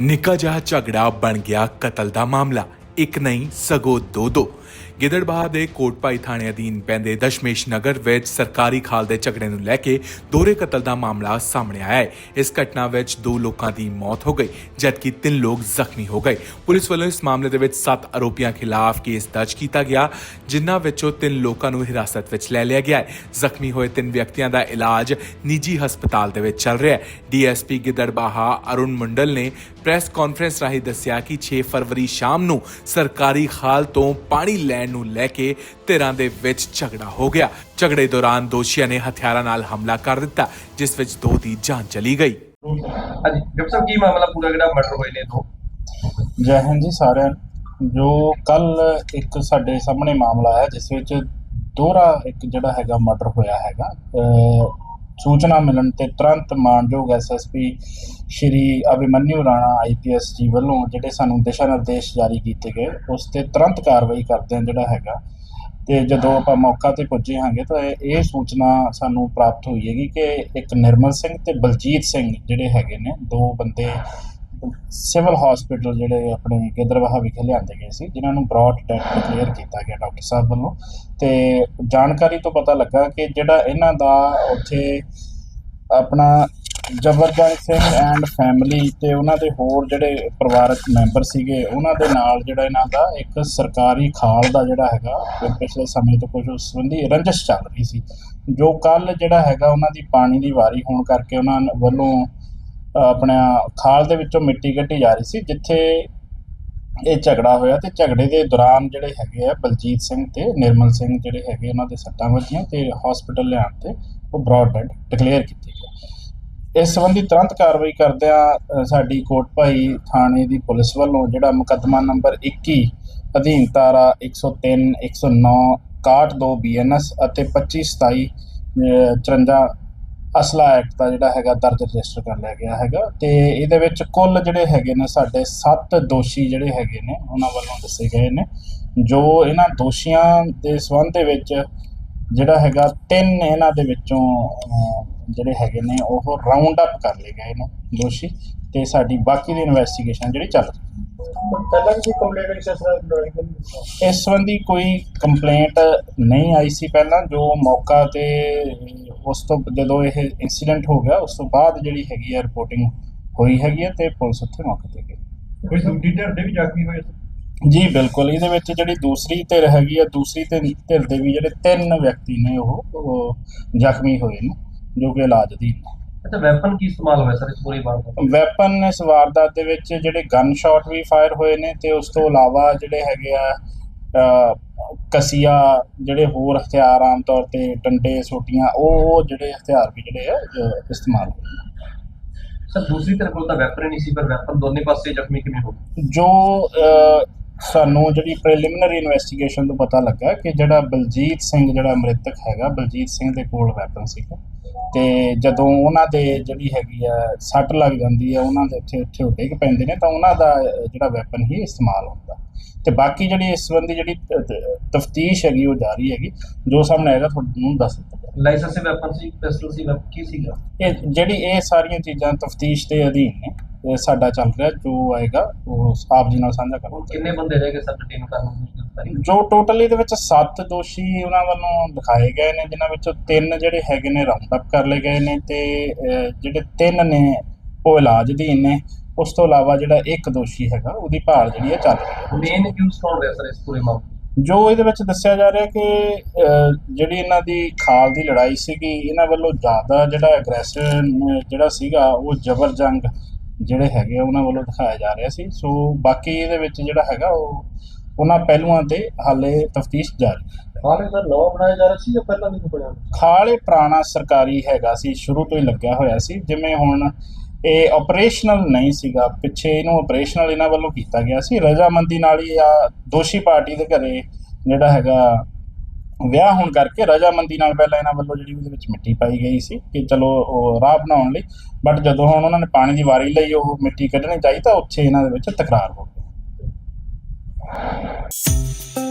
ਨਿੱਕਾ ਜਿਹਾ ਝਗੜਾ ਬਣ ਗਿਆ ਕਤਲ ਦਾ ਮਾਮਲਾ। ਇੱਕ ਨਹੀਂ, ਸਗੋਂ ਦੋ ਦੋ। ਗਿੱਦੜਬਾਹਾ ਦੇ ਕੋਟਪਾਈ ਥਾਣੇ ਅਧੀਨ ਪੈਂਦੇ ਦਸ਼ਮੇਸ਼ ਨਗਰ ਵਿੱਚ ਸਰਕਾਰੀ ਖਾਲ ਦੇ ਝਗੜੇ ਨੂੰ ਲੈ ਕੇ ਦੋਹਰੇ ਕਤਲ ਦਾ ਮਾਮਲਾ ਸਾਹਮਣੇ ਆਇਆ ਹੈ। ਇਸ ਘਟਨਾ ਵਿੱਚ ਦੋ ਲੋਕਾਂ ਦੀ ਮੌਤ ਹੋ ਗਈ, ਜਦਕਿ ਤਿੰਨ ਲੋਕ ਜ਼ਖਮੀ ਹੋ ਗਏ। ਪੁਲਿਸ ਵੱਲੋਂ ਇਸ ਮਾਮਲੇ ਦੇ ਵਿੱਚ ਸੱਤ ਆਰੋਪੀਆਂ ਖਿਲਾਫ ਕੇਸ ਦਰਜ ਕੀਤਾ ਗਿਆ, ਜਿਨ੍ਹਾਂ ਵਿੱਚੋਂ ਤਿੰਨ ਲੋਕਾਂ ਨੂੰ ਹਿਰਾਸਤ ਵਿੱਚ ਲੈ ਲਿਆ ਗਿਆ ਹੈ। ਜ਼ਖਮੀ ਹੋਏ ਤਿੰਨ ਵਿਅਕਤੀਆਂ ਦਾ ਇਲਾਜ ਨਿੱਜੀ ਹਸਪਤਾਲ ਦੇ ਵਿੱਚ ਚੱਲ ਰਿਹਾ ਹੈ। ਡੀਐਸਪੀ ਗਿੱਦੜਬਾਹਾ ਅਰੁਣ ਮੰਡਲ ਨੇ ਪ੍ਰੈਸ ਕਾਨਫਰੰਸ ਰਾਹੀਂ ਦੱਸਿਆ ਕਿ 6 ਫਰਵਰੀ ਸ਼ਾਮ ਨੂੰ ਸਰਕਾਰੀ ਖਾਲ ਤੋਂ ਪਾਣੀ ਲੈਣ ਨੂੰ ਲੈ ਕੇ ਧਿਰਾਂ ਦੇ ਵਿੱਚ ਝਗੜਾ ਹੋ ਗਿਆ। ਝਗੜੇ ਦੌਰਾਨ ਦੋਸ਼ੀਆਂ ਨੇ ਹਥਿਆਰਾਂ ਨਾਲ ਹਮਲਾ ਕਰ ਦਿੱਤਾ ਜਿਸ ਵਿੱਚ ਦੋ ਦੀ ਜਾਨ ਚਲੀ ਗਈ। ਹਾਂਜੀ ਡਾਕਟਰ ਸਾਹਿਬ ਕੀ ਮਾਮਲਾ ਪੂਰਾ ਜਿਹੜਾ ਮਰਡਰ ਹੋਏ ਨੇ ਦੋ ਜੈ ਹਿੰਦ ਜੀ ਸਾਰਿਆਂ ਜੋ ਕੱਲ ਇੱਕ ਸਾਡੇ ਸਾਹਮਣੇ ਮਾਮਲਾ ਹੈ ਜਿਸ ਵਿੱਚ ਦੋਹਰਾ ਇੱਕ ਜਿਹੜਾ ਹੈਗਾ ਮਰਡਰ ਹੋਇਆ ਹੈਗਾ। ਅਹ ਸੂਚਨਾ ਮਿਲਣ ਤੇ ਤੁਰੰਤ ਮਾਨਯੋਗ ਐਸਐਸਪੀ ਸ਼੍ਰੀ ਅਭਿਮਨਿਊ ਰਾਣਾ ਆਈਪੀਐਸ ਜੀ ਵੱਲੋਂ ਜਿਹੜੇ ਸਾਨੂੰ ਦਿਸ਼ਾ ਨਿਰਦੇਸ਼ ਜਾਰੀ ਕੀਤੇ ਗਏ, ਉਸ ਤੇ ਤੁਰੰਤ ਕਾਰਵਾਈ ਕਰਦੇ ਜਿਹੜਾ ਹੈਗਾ। ਤੇ ਜਦੋਂ ਆਪਾਂ ਮੌਕਾ ਤੇ ਪੁੱਜੇ ਹਾਂਗੇ ਤਾਂ ਇਹ ਇਹ ਸੂਚਨਾ ਸਾਨੂੰ ਪ੍ਰਾਪਤ ਹੋਈ ਹੈਗੀ ਕਿ ਇੱਕ ਨਿਰਮਲ ਸਿੰਘ ਤੇ ਬਲਜੀਤ ਸਿੰਘ ਜਿਹੜੇ ਹੈਗੇ ਨੇ, ਦੋ ਬੰਦੇ ਸਿਵਲ ਹਸਪੀਟਲ ਜਿਹੜੇ ਆਪਣੇ ਗਿੱਦੜਬਾਹਾ ਵਿਖੇ ਲਿਆਂਦੇ ਗਏ ਸੀ, ਜਿਨ੍ਹਾਂ ਨੂੰ ਬ੍ਰੌਡ ਡੈਡ ਡਿਕਲੇਅਰ ਕੀਤਾ ਗਿਆ ਡਾਕਟਰ ਸਾਹਿਬ ਵੱਲੋਂ। ਤੇ ਜਾਣਕਾਰੀ ਤੋਂ ਪਤਾ ਲੱਗਾ ਕਿ ਜਿਹੜਾ ਇਹਨਾਂ ਦਾ ਉੱਥੇ ਆਪਣਾ ਜਬਰਜੰਗ ਸਿੰਘ ਐਂਡ ਫੈਮਿਲੀ ਤੇ ਉਹਨਾਂ ਦੇ ਹੋਰ ਜਿਹੜੇ ਪਰਿਵਾਰਕ ਮੈਂਬਰ ਸੀਗੇ, ਉਹਨਾਂ ਦੇ ਨਾਲ ਜਿਹੜਾ ਇਹਨਾਂ ਦਾ ਇੱਕ ਸਰਕਾਰੀ ਖਾਲ ਦਾ ਜਿਹੜਾ ਹੈਗਾ ਪਿਛਲੇ ਸਮੇਂ ਤੋਂ ਕੁਝ ਉਸ ਸੰਬੰਧੀ ਰੰਜਿਸ਼ ਚੱਲ ਰਹੀ ਸੀ। ਜੋ ਕੱਲ ਜਿਹੜਾ ਹੈਗਾ, ਉਹਨਾਂ ਦੀ ਪਾਣੀ ਦੀ ਵਾਰੀ ਹੋਣ ਕਰਕੇ ਉਹਨਾਂ ਵੱਲੋਂ ਆਪਣਾ ਖਾਲ ਦੇ ਵਿੱਚੋਂ ਮਿੱਟੀ ਕੱਢੀ ਜਾ ਰਹੀ ਸੀ ਜਿੱਥੇ ਇਹ ਝਗੜਾ ਹੋਇਆ ਤੇ ਝਗੜੇ ਦੇ ਦੌਰਾਨ ਜਿਹੜੇ ਹੈਗੇ ਆ ਬਲਜੀਤ ਸਿੰਘ ਤੇ ਨਿਰਮਲ ਸਿੰਘ ਜਿਹੜੇ ਹੈਗੇ ਉਹਨਾਂ ਦੇ ਸੱਟਾਂ ਵੱਜੀਆਂ ਤੇ ਹਸਪੀਟਲ ਲਿਆਉਣ ਤੇ ਉਹ ਬ੍ਰੌਡ ਡੈਡ ਡਿਕਲੇਅਰ ਕੀਤੇ ਗਏ ਇਸ ਸੰਬੰਧੀ ਤੁਰੰਤ ਕਾਰਵਾਈ ਕਰਦਿਆਂ ਸਾਡੀ ਕੋਟ ਭਾਈ ਥਾਣੇ ਦੀ ਪੁਲਿਸ ਵੱਲੋਂ ਜਿਹੜਾ ਮੁਕੱਦਮਾ ਨੰਬਰ 21 ਅਧੀਨ ਧਾਰਾ 103 109 62 ਬੀਐਨਐਸ ਅਤੇ 25 27 ਅ, 54 ਅਸਲਾ ਐਕਟ ਦਾ ਜਿਹੜਾ ਹੈਗਾ ਦਰਜ ਰਜਿਸਟਰ ਕਰ ਲਿਆ ਗਿਆ ਹੈਗਾ ਤੇ ਇਹਦੇ ਵਿੱਚ ਕੁੱਲ ਜਿਹੜੇ ਹੈਗੇ ਨੇ ਸਾਡੇ 7 ਦੋਸ਼ੀ ਜਿਹੜੇ ਹੈਗੇ ਨੇ, ਉਹਨਾਂ ਵੱਲੋਂ ਦੱਸੇ ਗਏ ਨੇ, ਜੋ ਇਹਨਾਂ ਦੋਸ਼ੀਆਂ ਦੇ ਸਬੰਧ ਦੇ ਵਿੱਚ ਜਿਹੜਾ ਹੈਗਾ ਤਿੰਨ ਇਹਨਾਂ ਦੇ ਵਿੱਚੋਂ ਜਿਹੜੇ ਹੈਗੇ ਨੇ, ਉਹ ਰਾਉਂਡ ਅਪ ਕਰ ਲਏ ਗਏ ਨੇ ਦੋਸ਼ੀ ਤੇ ਸਾਡੀ ਬਾਕੀ ਦੀ ਇਨਵੈਸਟੀਗੇਸ਼ਨ ਜਿਹੜੀ ਚੱਲ ਰਹੀ ਪਹਿਲਾਂ ਵੀ ਕੰਪਲੇਂਟ ਐਕਸੈਸ ਇਸ ਸੰਬੰਧੀ ਕੋਈ ਕੰਪਲੇਂਟ ਨਹੀਂ ਆਈ ਸੀ ਪਹਿਲਾਂ ਜੋ ਮੌਕਾ ਤੇ ਉਸ ਤੋਂ ਜਦੋਂ ਇਹ ਇਨਸੀਡੈਂਟ ਹੋ ਗਿਆ ਉਸ ਤੋਂ ਬਾਅਦ ਜਿਹੜੀ ਹੈਗੀ ਹੈ ਰਿਪੋਰਟਿੰਗ ਹੋਈ ਹੈਗੀ ਹੈ ਤੇ ਪੁਲਿਸ ਉੱਥੇ ਮੌਕੇ ਤੇ ਗਈ। ਕੋਈ ਦੂਜੀ ਧਿਰ ਦੇ ਵੀ ਜ਼ਖਮੀ ਹੋਏ ਜੀ ਬਿਲਕੁਲ। ਇਹਦੇ ਵਿੱਚ ਜਿਹੜੀ ਦੂਸਰੀ ਧਿਰ ਹੈਗੀ ਹੈ ਦੂਸਰੀ ਧਿਰ ਦੇ ਵੀ ਜਿਹੜੇ ਤਿੰਨ ਵਿਅਕਤੀ ਨੇ ਉਹ ਜ਼ਖਮੀ ਹੋਏ ਨੇ ਜੋ ਕਿ ਇਲਾਜ ਨੇ। ਅੱਛਾ ਵੈਪਨ ਕੀ ਇਸਤੇਮਾਲ ਹੋਇਆ ਸਰ ਇਸ ਪੂਰੀ ਵਾਰਦਾਤ ਵੈਪਨ ਇਸ ਵਾਰਦਾਤ ਦੇ ਵਿੱਚ ਜਿਹੜੇ ਗਨ ਸ਼ਾਟ ਵੀ ਫਾਇਰ ਹੋਏ ਨੇ ਤੇ ਉਸ ਤੋਂ ਇਲਾਵਾ ਜਿਹੜੇ ਹੈਗੇ ਆ ਕਸੀਆ ਜਿਹੜੇ ਹੋਰ ਹਥਿਆਰ ਆਮ ਤੌਰ ਤੇ ਡੰਡੇ ਸੋਟੀਆਂ ਉਹ ਉਹ ਜਿਹੜੇ ਹਥਿਆਰ ਵੀ ਜਿਹੜੇ ਆ ਅ, ਇਸਤੇਮਾਲ ਹੋਏ ਸਰ ਦੂਸਰੀ ਧਿਰ ਕੋਲ ਤਾਂ ਵੈਪਨ ਨਹੀਂ ਸੀ ਪਰ ਵੈਪਨ ਦੋਨੇ ਪਾਸੇ ਜ਼ਖਮੀ ਕਿਵੇਂ ਹੋ ਗਏ? ਜੋ ਅ, ਸਾਨੂੰ ਜਿਹੜੀ ਪ੍ਰੀਲਿਮਿਨਰੀ ਇਨਵੈਸਟੀਗੇਸ਼ਨ ਤੋਂ ਪਤਾ ਲੱਗਾ ਕਿ ਜਿਹੜਾ ਬਲਜੀਤ ਸਿੰਘ ਜਿਹੜਾ ਮ੍ਰਿਤਕ ਹੈਗਾ ਬਲਜੀਤ ਸਿੰਘ ਦੇ ਕੋਲ ਵੈਪਨ ਸੀਗਾ। ਤੇ ਜਦੋਂ ਉਹਨਾਂ ਦੇ ਜਿਹੜੀ ਹੈਗੀ ਆ ਸੱਟ ਲੱਗ ਜਾਂਦੀ ਹੈ ਉਹਨਾਂ ਦੇ ਉੱਥੇ ਉੱਥੇ ਡਿੱਗ ਪੈਂਦੇ ਨੇ ਤਾਂ ਉਹਨਾਂ ਦਾ ਜਿਹੜਾ ਵੈਪਨ ਹੀ ਇਸਤੇਮਾਲ ਹੁੰਦਾ। ਤੇ ਬਾਕੀ ਜਿਹੜੀ ਇਸ ਸੰਬੰਧੀ ਜਿਹੜੀ ਤਫਤੀਸ਼ ਹੈਗੀ ਉਹ ਜਾਰੀ ਹੈਗੀ ਜੋ ਸਾਹਮਣੇ ਆਏਗਾ ਤੁਹਾਨੂੰ ਦੱਸ ਦਿੱਤਾ ਲਾਇਸੈਂਸ ਵੈਪਨ ਸੀ ਪਿਸਟਲ ਸੀ ਕੀ ਸੀਗਾ? ਇਹ ਜਿਹੜੀ ਇਹ ਸਾਰੀਆਂ ਚੀਜ਼ਾਂ ਤਫਤੀਸ਼ ਦੇ ਅਧੀਨ ਨੇ ਇਹ ਸਾਡਾ ਚੱਲ ਰਿਹਾ ਜੋ ਆਏਗਾ ਉਹ ਆਪ ਜੀ ਨਾਲ ਸਾਂਝਾ ਕਰਾਂਗੇ। ਕਿੰਨੇ ਬੰਦੇ ਰਹਿ ਗਏ ਸਰ ਟੀਮ ਕਰਨ ਨੂੰ? ਜੋ ਟੋਟਲ ਇਹਦੇ ਵਿੱਚ 7 ਦੋਸ਼ੀ ਉਹਨਾਂ ਵੱਲੋਂ ਦਿਖਾਏ ਗਏ ਨੇ ਜਿਨ੍ਹਾਂ ਵਿੱਚੋਂ ਤਿੰਨ ਜਿਹੜੇ ਹੈਗੇ ਨੇ ਰਾਉਂਡ ਅਪ ਕਰ ਲਏ ਗਏ ਨੇ ਤੇ ਜਿਹੜੇ ਤਿੰਨ ਨੇ ਉਹ ਇਲਾਜ ਅਧੀਨ ਨੇ। ਉਸ ਤੋਂ ਇਲਾਵਾ ਜਿਹੜਾ ਇੱਕ ਦੋਸ਼ੀ ਹੈਗਾ ਉਹਦੀ ਭਾਲ ਜਿਹੜੀ ਹੈ ਚੱਲ ਰਹੀ ਹੈ। ਮੇਨ ਅਕਿਊਜ਼ ਕੌਣ ਰਿਹਾ ਸਰ ਇਸ ਪੂਰੇ ਮਾਮਲੇ ਜੋ ਇਹਦੇ ਵਿੱਚ ਦੱਸਿਆ ਜਾ ਰਿਹਾ ਕਿ ਜਿਹੜੀ ਇਹਨਾਂ ਦੀ ਖਾਲ ਦੀ ਲੜਾਈ ਸੀਗੀ ਇਹਨਾਂ ਵੱਲੋਂ ਜ਼ਿਆਦਾ ਜਿਹੜਾ ਐਗਰੈਸ਼ਨ ਜਿਹੜਾ ਸੀਗਾ ਉਹ ਜ਼ਬਰ ਜੰਗ ਜਿਹੜੇ ਹੈਗੇ ਉਹਨਾਂ ਵੱਲੋਂ ਦਿਖਾਇਆ ਜਾ ਰਿਹਾ ਸੀ। ਸੋ ਬਾਕੀ ਇਹਦੇ ਵਿੱਚ ਜਿਹੜਾ ਹੈਗਾ ਉਹ ਉਹਨਾਂ ਪਹਿਲੂਆਂ ਤੇ ਹਾਲੇ ਤਫਤੀਸ਼ ਜਾਰੀ। ਹੈ ਹਾਲੇ ਸਰ ਨਵਾਂ ਬਣਾਇਆ ਜਾ ਰਿਹਾ ਸੀ ਜਾਂ ਪਹਿਲਾਂ ਵੀ ਬਣਿਆ ਖਾਲ ਇਹ ਪੁਰਾਣਾ ਸਰਕਾਰੀ ਹੈਗਾ ਸੀ ਸ਼ੁਰੂ ਤੋਂ ਹੀ ਲੱਗਿਆ ਹੋਇਆ ਸੀ। ਜਿਵੇਂ ਹੁਣ ਇਹ ਆਪਰੇਸ਼ਨਲ ਨਹੀਂ ਸੀਗਾ ਪਿੱਛੇ ਇਹਨੂੰ ਆਪਰੇਸ਼ਨਲ ਇਹਨਾਂ ਵੱਲੋਂ ਕੀਤਾ ਗਿਆ ਸੀ। ਰਜਾਮੰਦੀ ਨਾਲ ਹੀ ਆ ਦੋਸ਼ੀ ਪਾਰਟੀ ਦੇ ਘਰੇ ਜਿਹੜਾ ਹੈਗਾ ਵਿਆਹ ਹੋਣ ਕਰਕੇ ਰਜਾਮੰਦੀ ਨਾਲ ਪਹਿਲਾਂ ਇਹਨਾਂ ਵੱਲੋਂ ਜਿਹੜੀ ਉਹਦੇ ਵਿੱਚ ਮਿੱਟੀ ਪਾਈ ਗਈ ਸੀ ਕਿ ਚਲੋ ਉਹ ਰਾਹ ਬਣਾਉਣ ਲਈ। ਬਟ ਜਦੋਂ ਹੁਣ ਉਹਨਾਂ ਨੇ ਪਾਣੀ ਦੀ ਵਾਰੀ ਲਈ ਉਹ ਮਿੱਟੀ ਕੱਢਣੀ ਚਾਹੀ ਤਾਂ ਉੱਥੇ ਇਹਨਾਂ ਦੇ ਵਿੱਚ ਤਕਰਾਰ ਹੋ ਗਿਆ Thank you.